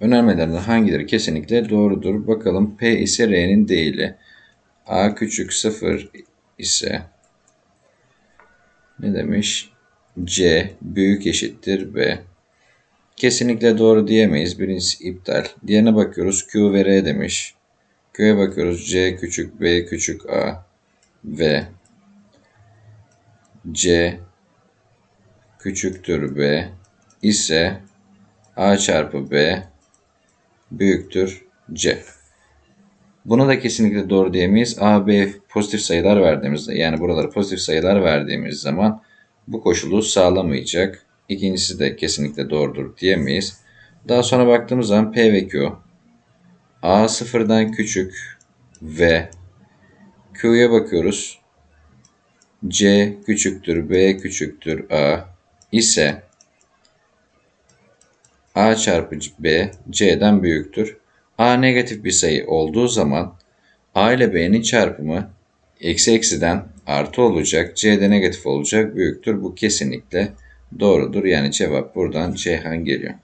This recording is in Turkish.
önermelerden hangileri kesinlikle doğrudur? Bakalım P ise R'nin değili. A küçük 0 ise ne demiş? C büyük eşittir B. Kesinlikle doğru diyemeyiz. Birincisi iptal. Diğerine bakıyoruz. Q ve R demiş. Q'ya bakıyoruz. C küçük B küçük A ve C küçüktür B ise A çarpı B büyüktür C. Buna da kesinlikle doğru diyemeyiz. A, B pozitif sayılar verdiğimizde yani buralara pozitif sayılar verdiğimiz zaman bu koşulu sağlamayacak. İkincisi de kesinlikle doğrudur diyemeyiz. Daha sonra baktığımız zaman P ve Q. A sıfırdan küçük ve Q'ya bakıyoruz. C küçüktür, B küçüktür, A ise A çarpı B C'den büyüktür. A negatif bir sayı olduğu zaman A ile B'nin çarpımı eksi eksiden artı olacak. C de negatif olacak büyüktür. Bu kesinlikle doğrudur. Yani cevap buradan Ceyhan geliyor.